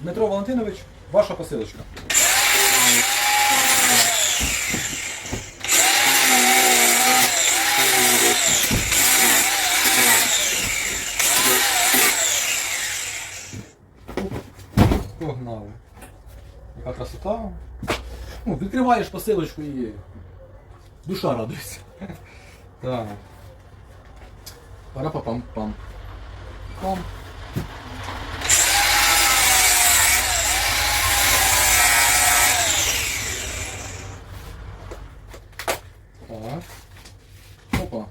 Дмитро Валентинович, ваша посилочка. Погнали. Яка красота. Ну, відкриваєш посилочку і душа радується. Так. Пара-па-пам-пам. Пам. Так. Опа.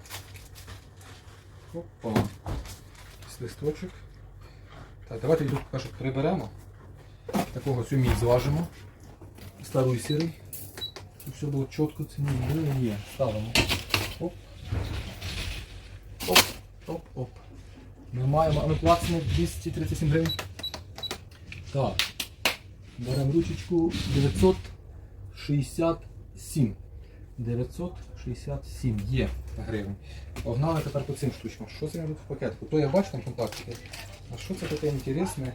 Опа. Якийсь листочок. Так, давайте йду покажу, приберемо. Такого сумій зважимо. Старий сірий. Щоб все було чітко, це не є. Ставимо. Оп. Оп, оп, оп. Ми маємо, а ми платимо 237 гривень. Так. Беремо ручечку 967. 967 є гривень. Погнали тепер по цим штучкам. Що це тут в пакетику? То я бачу там компактики. А що це таке інтересне?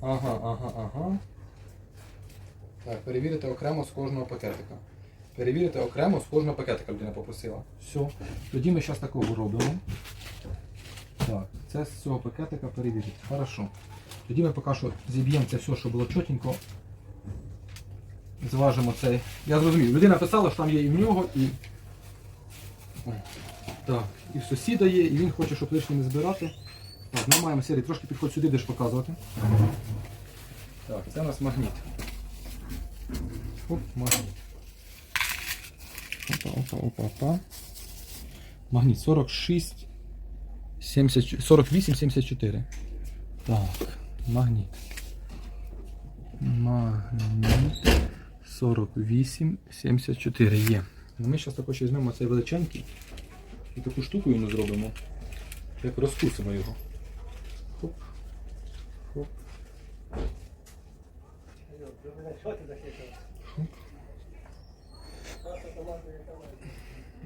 Ага, ага, ага. Так, перевірити окремо з кожного пакетика. Перевірити окремо з кожного пакетика людина попросила. Все. Тоді ми зараз такого робимо. Так, це з цього пакетика перевірити. Хорошо. Тоді ми поки що зіб'ємо це все, що було чотенько. Зважимо цей. Я зрозумів, людина писала, що там є і в нього, і. Так, і в сусіда є, і він хоче, щоб лишнє не збирати. Так, ми маємо серії, трошки підходь сюди, будеш показувати. Так, це у нас магніт. Оп, магніт. Опа, опа, опа, опа. Магніт 46, 70, 48, 74. Так, магніт. Магніт 48, 74 є. Ну, Ми зараз також візьмемо цей величенький і таку штуку йому зробимо. Як розкусимо його. Хоп. Хоп. Хоп.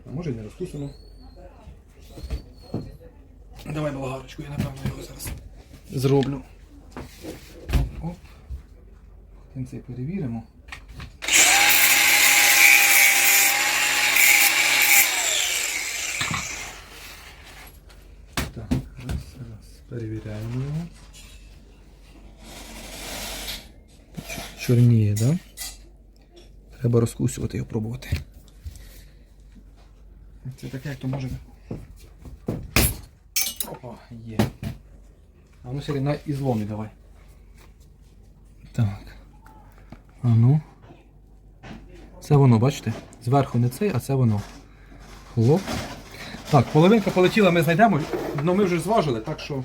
А може і не розкусимо. Давай болгарочку, я напевно його зараз зроблю. Оп, оп. Цей перевіримо. Так, раз, раз. Перевіряємо його. Чор- Чорніє, так? Да? Треба розкусувати його пробувати. Це таке, як то може. Опа, є. А ну сюди на ізломі давай. Так. А ну. Це воно, бачите? Зверху не цей, а це воно. Хлоп. Так, половинка полетіла, ми знайдемо, але ми вже зважили, так що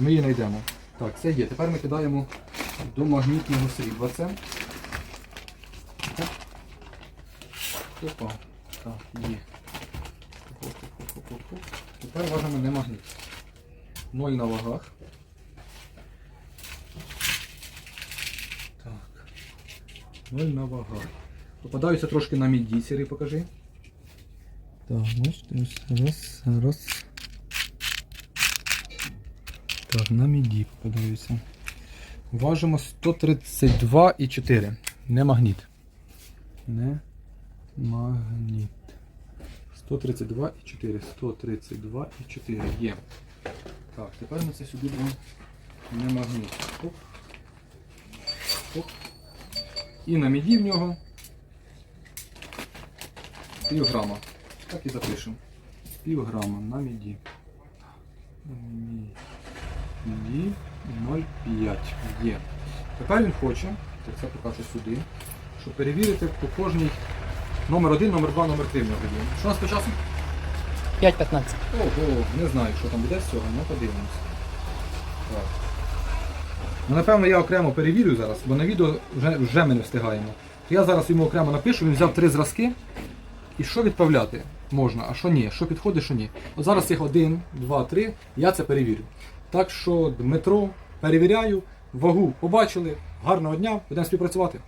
ми її знайдемо. Так, це є. Тепер ми кидаємо до магнітного срібла це. Опа. Так, є. Тепер важимо не магніт. Ноль на вагах. Так. Ноль на вагах. Попадаються трошки на міді, сірий покажи. Так, бачите, раз, раз. Так, на міді попадаються. Важимо 132,4. Не магніт. Не магніт. 132,4. 132,4 є. Так, тепер ми це сюди будемо не магніт. Оп. Оп. І на міді в нього пів грама. Так і запишемо. Пів грама на міді. Міді 0,5 є. Тепер він хоче, так це покажу сюди, щоб перевірити по кожній номер 1, номер 2, номер 3 в нього є. Що у нас по часу? 5-15. Ого, не знаю, що там буде з цього, але подивимось. Так. Ну, напевно, я окремо перевірю зараз, бо на відео вже, вже ми не встигаємо. То я зараз йому окремо напишу, він взяв три зразки. І що відправляти можна, а що ні, що підходить, що ні. От зараз їх один, два, три, я це перевірю. Так що Дмитро, перевіряю, вагу побачили. Гарного дня, будемо співпрацювати.